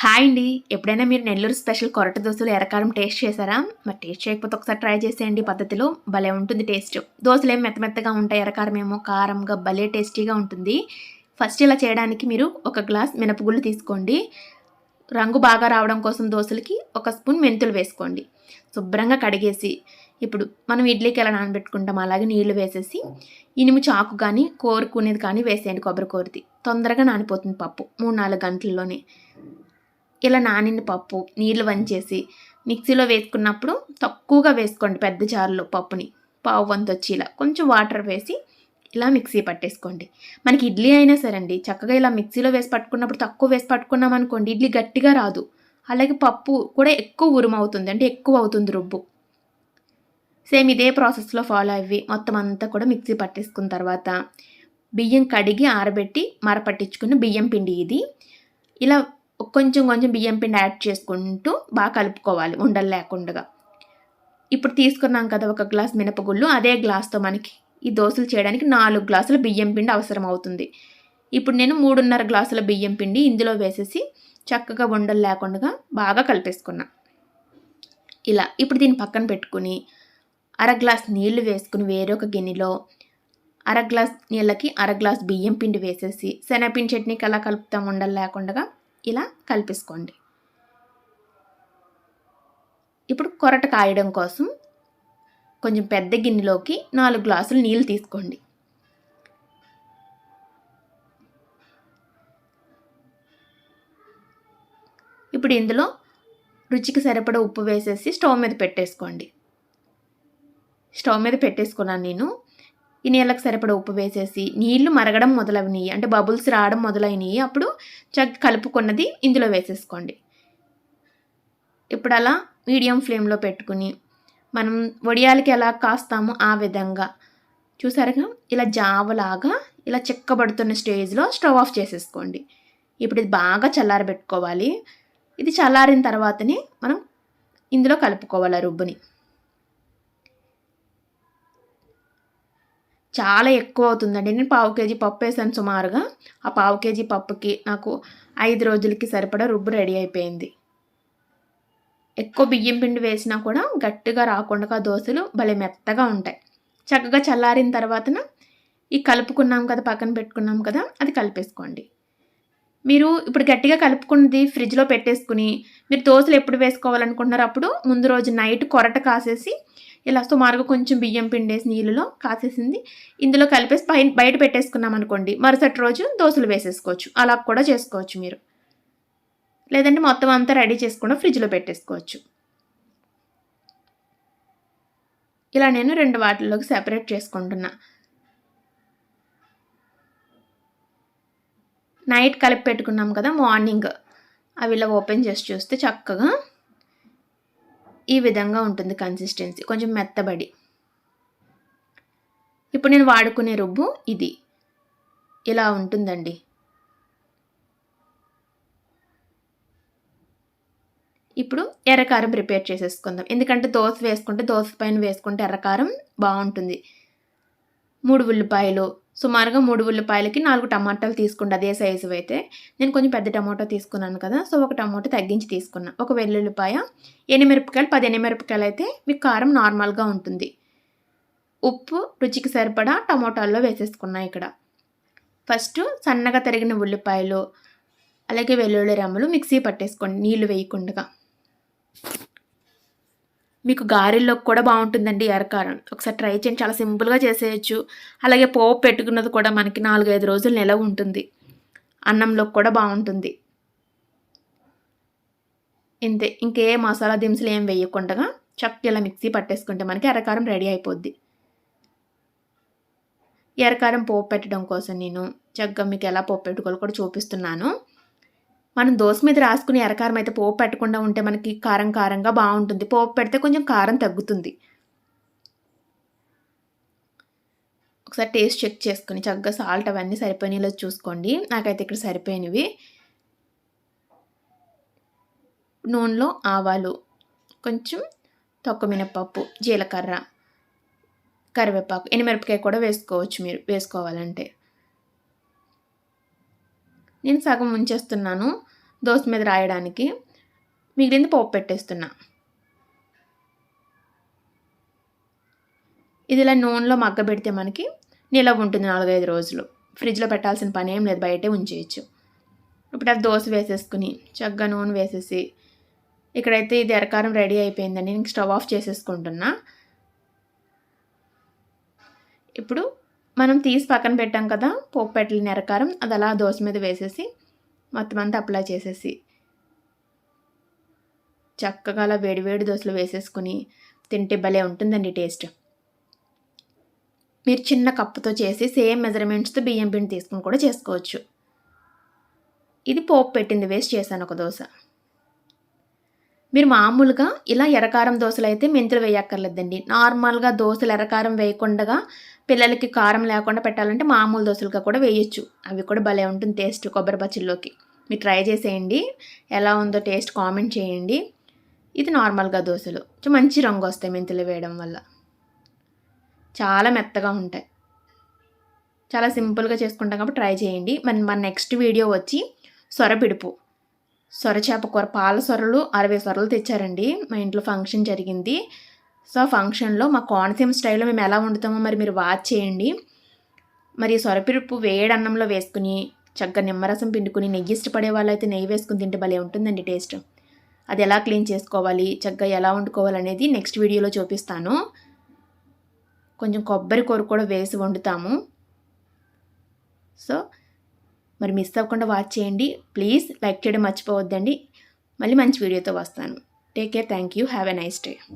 Hi అండి. ఎప్పుడైనా మీరు నెల్లూరు స్పెషల్ కొరట దోశలు ఎరకారం టేస్ట్ చేశారా? మరి టేస్ట్ చేయకపోతే ఒకసారి ట్రై చేసేయండి పద్ధతిలో. భలే ఉంటుంది టేస్ట్. దోశలు ఏం మెత్త మెత్తగా ఉంటాయి ఎరకారం ఏమో కారంగా భలే టేస్టీగా ఉంటుంది. ఫస్ట్ ఇలా చేయడానికి మీరు ఒక గ్లాస్ మినపగుళ్ళు తీసుకోండి. రంగు బాగా రావడం కోసం దోశలకి ఒక స్పూన్ మెంతులు వేసుకోండి. శుభ్రంగా కడిగేసి ఇప్పుడు మనం ఇడ్లీకి ఎలా నానబెట్టుకుంటాం అలాగే నీళ్ళు వేసేసి ఇనుము చాకు కానీ కోరుకునేది కానీ వేసేయండి కొబ్బరి కోరిది. తొందరగా నానిపోతుంది పప్పు. మూడు నాలుగు గంటల్లోనే. ఇలా నానిన పప్పు నీళ్ళు వంచేసి మిక్సీలో వేసుకున్నప్పుడు తక్కువగా వేసుకోండి పెద్ద జారులో పప్పుని. పావు వంతు వచ్చి ఇలా కొంచెం వాటర్ వేసి ఇలా మిక్సీ పట్టేసుకోండి. మనకి ఇడ్లీ అయినా సరే అండి చక్కగా ఇలా మిక్సీలో వేసి పట్టుకున్నప్పుడు తక్కువ వేసి పట్టుకున్నాం అనుకోండి ఇడ్లీ గట్టిగా రాదు. అలాగే పప్పు కూడా ఎక్కువ ఉరుమవుతుంది అంటే ఎక్కువ అవుతుంది రుబ్బు. సేమ్ ఇదే ప్రాసెస్లో ఫాలో అయ్యి మొత్తం అంతా కూడా మిక్సీ పట్టేసుకున్న తర్వాత బియ్యం కడిగి ఆరబెట్టి మరపట్టించుకున్న బియ్యం పిండి ఇది. ఇలా కొంచెం కొంచెం బియ్యం పిండి యాడ్ చేసుకుంటూ బాగా కలుపుకోవాలి ఉండలు లేకుండా. ఇప్పుడు తీసుకున్నాం కదా ఒక గ్లాస్ మినపగుళ్ళు అదే గ్లాస్తో మనకి ఈ దోశలు చేయడానికి నాలుగు గ్లాసుల బియ్యం పిండి అవసరం అవుతుంది ఇప్పుడు నేను మూడున్నర గ్లాసుల బియ్యం పిండి ఇందులో వేసేసి చక్కగా ఉండలు లేకుండా బాగా కలిపేసుకున్నా. ఇలా ఇప్పుడు దీన్ని పక్కన పెట్టుకుని అర గ్లాస్ నీళ్ళు వేసుకుని వేరొక గిన్నెలో అర గ్లాస్ నీళ్ళకి అర గ్లాస్ బియ్యం పిండి వేసేసి శనగపిండి చట్నీకి అలా కలుపుతాం ఉండలు లేకుండా ఇలా కలిపేసుకోండి. ఇప్పుడు కొరట కాయడం కోసం కొంచెం పెద్ద గిన్నెలోకి నాలుగు గ్లాసులు నీళ్ళు తీసుకోండి. ఇప్పుడు ఇందులో రుచికి సరిపడ ఉప్పు వేసేసి స్టవ్ మీద పెట్టేసుకోండి. స్టవ్ మీద పెట్టేసుకున్నాను నేను. ఈ నీళ్ళకి సరిపడ ఉప్పు వేసేసి నీళ్ళు మరగడం మొదలైనవి అంటే బబుల్స్ రావడం మొదలైనవి అప్పుడు చక్క కలుపుకున్నది ఇందులో వేసేసుకోండి. ఇప్పుడు అలా మీడియం ఫ్లేమ్లో పెట్టుకుని మనం వడియాలకి ఎలా కాస్తామో ఆ విధంగా. చూసారుగా ఇలా జావలాగా ఇలా చెక్కబడుతున్న స్టేజ్లో స్టవ్ ఆఫ్ చేసేసుకోండి. ఇప్పుడు ఇది బాగా చల్లారబెట్టుకోవాలి. ఇది చల్లారిన తర్వాతనే మనం ఇందులో కలుపుకోవాలి రుబ్బుని. చాలా ఎక్కువ అవుతుందండి నేను పావు కేజీ పప్పు వేసాను సుమారుగా. ఆ పావు కేజీ పప్పుకి నాకు ఐదు రోజులకి సరిపడా రుబ్బు రెడీ అయిపోయింది. ఎక్కువ బియ్యం పిండి వేసినా కూడా గట్టిగా రాకుండా దోశలు భలే మెత్తగా ఉంటాయి. చక్కగా చల్లారిన తర్వాతన ఈ కలుపుకున్నాం కదా పక్కన పెట్టుకున్నాం కదా అది కలిపేసుకోండి. మీరు ఇప్పుడు గట్టిగా కలుపుకున్నది ఫ్రిడ్జ్లో పెట్టేసుకుని మీరు దోశలు ఎప్పుడు వేసుకోవాలనుకుంటున్నారు అప్పుడు ముందు రోజు నైట్ కొరట కాసేసి ఇలా సుమారుగా కొంచెం బియ్యం పిండేసి నీళ్ళలో కాసేసింది. ఇందులో కలిపేసి పైన బయట పెట్టేసుకున్నాం అనుకోండి మరుసటి రోజు దోశలు వేసేసుకోవచ్చు. అలా కూడా చేసుకోవచ్చు మీరు. లేదంటే మొత్తం అంతా రెడీ చేసుకుండా ఫ్రిడ్జ్లో పెట్టేసుకోవచ్చు. ఇలా నేను రెండు వాటిల్లోకి సెపరేట్ చేసుకుంటున్నా. నైట్ కలిపి పెట్టుకున్నాం కదా మార్నింగ్. అవి ఇలా ఓపెన్ చేసి చూస్తే చక్కగా ఈ విధంగా ఉంటుంది కన్సిస్టెన్సీ కొంచెం మెత్తబడి. ఇప్పుడు నేను వాడుకునే రుబ్బు ఇది. ఇలా ఉంటుందండి. ఇప్పుడు ఎర్రకారం ప్రిపేర్ చేసేసుకుందాం. ఎందుకంటే దోశ వేసుకుంటే దోశ పైన వేసుకుంటే ఎర్రకారం బాగుంటుంది. మూడు ఉల్లిపాయలు సుమారుగా మూడు ఉల్లిపాయలకి నాలుగు టమాటాలు తీసుకుంటే అదే సైజు అయితే నేను కొంచెం పెద్ద టమాటో తీసుకున్నాను కదా సో ఒక టమాటో తగ్గించి తీసుకున్నా. ఒక వెల్లుల్లిపాయ ఎనిమిరపకాయలు పది ఎనిమిరపకాయలు అయితే మీకు కారం నార్మల్గా ఉంటుంది. ఉప్పు రుచికి సరిపడా టమాటాల్లో వేసేసుకున్నా ఇక్కడ. ఫస్ట్ సన్నగా తరిగిన ఉల్లిపాయలు అలాగే వెల్లుల్లి రమ్మలు మిక్సీ పట్టేసుకోండి నీళ్ళు వేయకుండా. మీకు గారెల్లోకి కూడా బాగుంటుందండి ఎరకారం ఒకసారి ట్రై చేయండి. చాలా సింపుల్గా చేసేయచ్చు. అలాగే పోపు పెట్టుకున్నది కూడా మనకి నాలుగైదు రోజులు నిలవ ఉంటుంది. అన్నంలోకి కూడా బాగుంటుంది. ఇంతే. ఇంకే మసాలా దినుసులు ఏం వేయకుండా చక్కగా ఇలా మిక్సీ పట్టేసుకుంటే మనకి ఎర్రకారం రెడీ అయిపోద్ది. ఎర్రకారం పోపు పెట్టడం కోసం నేను చక్కగా మీకు ఎలా పోపు పెట్టుకోవాలో కూడా చూపిస్తున్నాను. మనం దోశ మీద రాసుకుని ఎరకారం అయితే పోపు పెట్టకుండా ఉంటే మనకి కారం కారంగా బాగుంటుంది. పోపు పెడితే కొంచెం కారం తగ్గుతుంది. ఒకసారి టేస్ట్ చెక్ చేసుకుని చక్కగా సాల్ట్ అవన్నీ సరిపోయినాయిలో చూసుకోండి. నాకైతే ఇక్కడ సరిపోయినవి. నూనెలో ఆవాలు కొంచెం తొక్క మినపప్పు జీలకర్ర కరివేపాకు ఎనిమిరపకాయ కూడా వేసుకోవచ్చు మీరు వేసుకోవాలంటే. నేను సగం ఉంచేస్తున్నాను దోశ మీద రాయడానికి. మిగిలింది పోపు పెట్టేస్తున్నా. ఇది ఇలా నూనెలో మగ్గ పెడితే మనకి నిలవ ఉంటుంది నాలుగైదు రోజులు. ఫ్రిడ్జ్లో పెట్టాల్సిన పని ఏం లేదు బయటే ఉంచేయచ్చు. ఇప్పుడు అది దోశ వేసేసుకుని చక్కగా నూనె వేసేసి ఇక్కడైతే ఇది ఎరకారం రెడీ అయిపోయిందండి. నేను స్టవ్ ఆఫ్ చేసేసుకుంటున్నా. ఇప్పుడు మనం తీసి పక్కన పెట్టాం కదా పోపు పెట్టిన ఎరకారం అది అలా దోశ మీద వేసేసి మొత్తం అంతా అప్లై చేసేసి చక్కగా అలా వేడి వేడి దోశలు వేసేసుకుని తింటే భలే ఉంటుందండి టేస్ట్. మీరు చిన్న కప్పుతో చేసి సేమ్ మెజర్మెంట్స్తో బియ్యం పిండి తీసుకుని కూడా చేసుకోవచ్చు. ఇది పోపు పెట్టింది వేస్ట్ చేశాను ఒక దోశ. మీరు మామూలుగా ఇలా ఎర్రకారం దోశలు అయితే మెంతులు వేయక్కర్లేదండి. నార్మల్గా దోశలు ఎర్రకారం వేయకుండా పిల్లలకి కారం లేకుండా పెట్టాలంటే మామూలు దోశలుగా కూడా వేయచ్చు. అవి కూడా భలే ఉంటుంది టేస్ట్ కొబ్బరి బచ్చల్లోకి మీరు ట్రై చేసేయండి. ఎలా ఉందో టేస్ట్ కామెంట్ చేయండి. ఇది నార్మల్గా దోశలు. మంచి రంగు వస్తాయి మెంతులు వేయడం వల్ల. చాలా మెత్తగా ఉంటాయి. చాలా సింపుల్గా చేసుకుంటాం కాబట్టి ట్రై చేయండి. మన మన నెక్స్ట్ వీడియో వచ్చి సొరపిడుపు సొరచేప కూర. పాల సొరలు అరవై సొరలు తెచ్చారండి. మా ఇంట్లో ఫంక్షన్ జరిగింది. సో ఫంక్షన్లో మా కోనసీమ స్టైల్లో మేము ఎలా వండుతామో మరి మీరు వాచ్ చేయండి. మరి సొరపిరుపు వేడి అన్నంలో వేసుకుని చక్కగా నిమ్మరసం పిండుకుని నెయ్యి ఇష్టపడే వాళ్ళైతే నెయ్యి వేసుకుని తింటే భలే ఉంటుందండి టేస్ట్. అది ఎలా క్లీన్ చేసుకోవాలి చక్కగా ఎలా వండుకోవాలనేది నెక్స్ట్ వీడియోలో చూపిస్తాను. కొంచెం కొబ్బరి కూర కూడా వేసి వండుతాము. సో మరి మిస్ అవ్వకుండా వాచ్ చేయండి. ప్లీజ్ లైక్ చేయడం మర్చిపోవద్దండి. మళ్ళీ మంచి వీడియోతో వస్తాను. Take care. Thank you. Have a nice day.